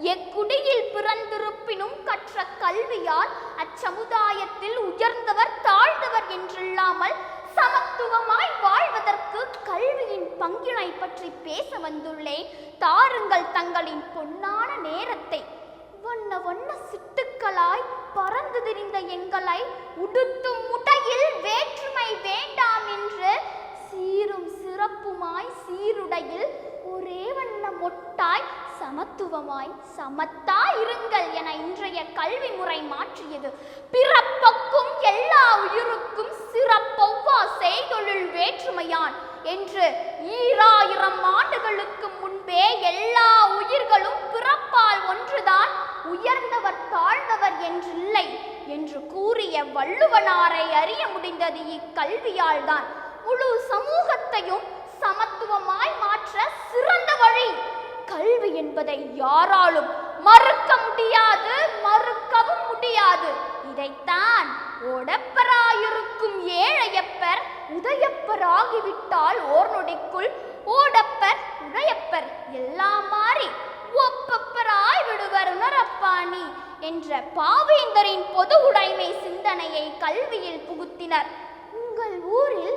எக்குடியில் பிறந்திருப்பினும் கற்ற கல்வியால் அச்சமுதாயத்தில் உயர்ந்தவர் தாழ்ந்தவர் என்றில்லாமல் சமத்துவமாய் வாழ்வதற்கு கல்வியின் பங்கினை பற்றி பேச வந்துள்ளேன். தாருங்கள் தங்களின் பொன்னான நேரத்தை. வண்ண வண்ண சிட்டுக்களாய் பறந்து திரிந்த எங்களை உடுத்தும் முட்டையில் வேற்றுமை வேண்டாம் என்று சீரும் சிறப்புமாய் சீருடையில் ஒரே வண்ண மொட்டாய் சமத்துவமாய் சமத்தா இருங்கள் என இன்றைய கல்வி முறை மாற்றியது. பிறப்பக்கும் எல்லா உயிருக்கும் சிறப்பொவ்வா செய்தொழில் வேற்றுமையான் என்று ஈராயிரம் ஆண்டுகளுக்கு முன்பே எல்லா உயிர்களும் பிறப்பால் ஒன்றுதான் உயர்ந்தவர் தாழ்ந்தவர் என்றில்லை என்று கூறிய வள்ளுவனாரை அறிய முடிந்தது இக்கல்வியால் தான் முழு சமூகத்தையும் சமத்துவமாய் மாற்ற சிறந்த வழி கல்வி என்பதை யாராலும் மறுக்க முடியாது மறுக்கவும் முடியாது. இதைத்தான் ஓடப்பராயிருக்கும் ஏழையப்பர் உதயப்பர் ஆகிவிட்டால் ஓர் நொடிக்குள் ஓடப்பர் உடையப்பர் எல்லாம் மாறி ஒப்பப்பராய் விடுவர் உணரப்பாணி என்ற பாவேந்தரின் பொது உடைமை சிந்தனையை கல்வியில் புகுத்தினர். உங்கள் ஊரில்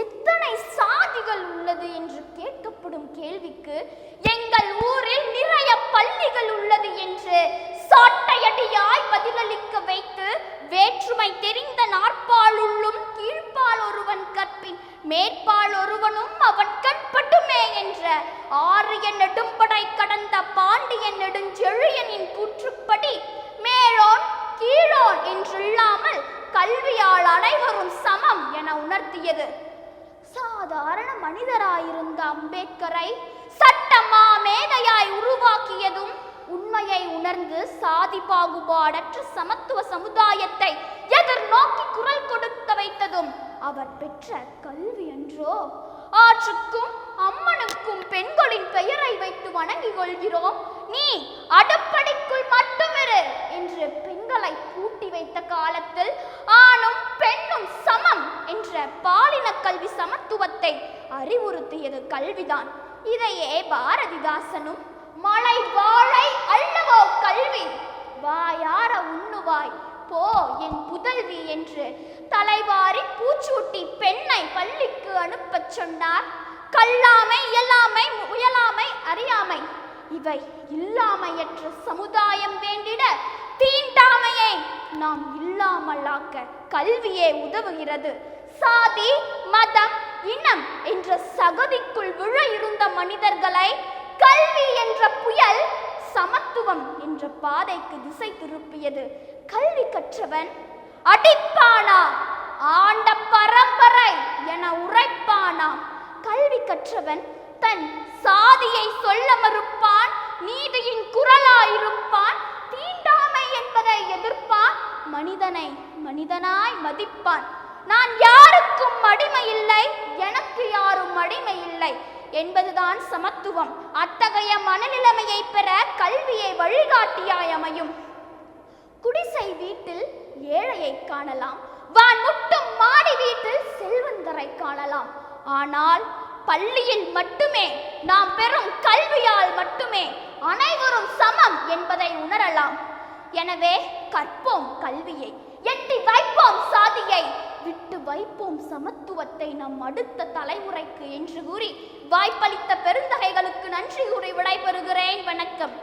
எத்தனை சாதிகள் உள்ளது என்று கேட்கப்படும் கேள்விக்கு எங்கள் ஊரில் நிறைய பள்ளிகள் உள்ளது என்று சாட்டையடியாய் பதிலளிக்க வைத்து வேற்றுமை தெரிந்த நாற்பாலுள்ளும் கீழ்ப்பால் ஒருவன் கற்பின் மேற்பால் ஒருவனும் அவன் கற்பட்டுமே என்ற ஆரிய நெடும்படை கடந்த பாண்டியன் நெடுஞ்செழியனின் கூற்றுப்படி மேலோன் கீழோன் என்றில்லாமல் கல்வியால் அனைவரும் சமம் என உணர்த்தியது. சாதாரண மனிதராயிருந்த அம்பேத்கரை சட்டமா மேதையாய் உருவாக்கியதும் உண்மையை உணர்ந்து சாதி பாகுபாடற்ற சமத்துவ சமுதாயத்தை எதிர்நோக்கி குரல் கொடுக்க வைத்ததும் அவர் பெற்ற கல்வி என்றோ? ஆற்றுக்கும் அம்மனுக்கும் பெண்களின் பெயரை வைத்து வணங்கிக் கொள்கிறோம். நீ அடுப்படிக்குள் என்ற பாலின கல்வி சமத்துவத்தை அறிவுறுத்தியது கல்விதான். இதையே பாரதிதாசனும் மலை வாழை அல்லவோ கல்வி? வாயார உண்ணுவாய் போ என் புதல்வி என்று தலைவாரி பூச்சூட்டி பெண்ணை பள்ளிக்கு அனுப்பச் சொன்னார். கல்லாமை இயலாமை முயலாமை அறியாமை இவை இல்லாமையற்ற சமுதாயம் நாம் இல்லாமலாக்க கல்வியே உதவுகிறது. சாதி மதம் இனம் என்ற சகதிக்குள் விழ இருந்த மனிதர்களை கல்வி என்ற புயல் சமத்துவம் என்ற பாதைக்கு திசை திருப்பியது. கல்வி கற்றவன் அடிப்பானா? ஆண்ட பரம்பரை என உரைப்பானா? கல்வி கற்றவன் தன் சாதியை சொல்ல மறுப்பான் நீதியின் குரலாயிருப்பான் தீண்டாமை என்பதை மனிதனை மனிதனாய் மதிப்பான். நான் யாருக்கும் அடிமை இல்லை எனக்கு யாரும் அடிமை இல்லை என்பதுதான் சமத்துவம். அத்தகைய மனநிலைமையை பெற கல்வியை வழிகாட்டியாய் அமையும். குடிசை வீட்டில் ஏழையை காணலாம். வான் முட்டும் மாடி வீட்டில் செல்வந்தரை காணலாம். ஆனால் பள்ளியில் மட்டுமே நாம் பெறும் கல்வியால் மட்டுமே அனைவரும் சமம் என்பதை உணரலாம். எனவே கற்போம் கல்வியை எட்டி வைப்போம் சாதியை. விட்டு வைப்போம் சமத்துவத்தை நம் அடுத்த தலைமுறைக்கு என்று கூறி வாய்ப்பளித்த பெருந்தகைகளுக்கு நன்றி கூறி விடைபெறுகிறேன். வணக்கம்.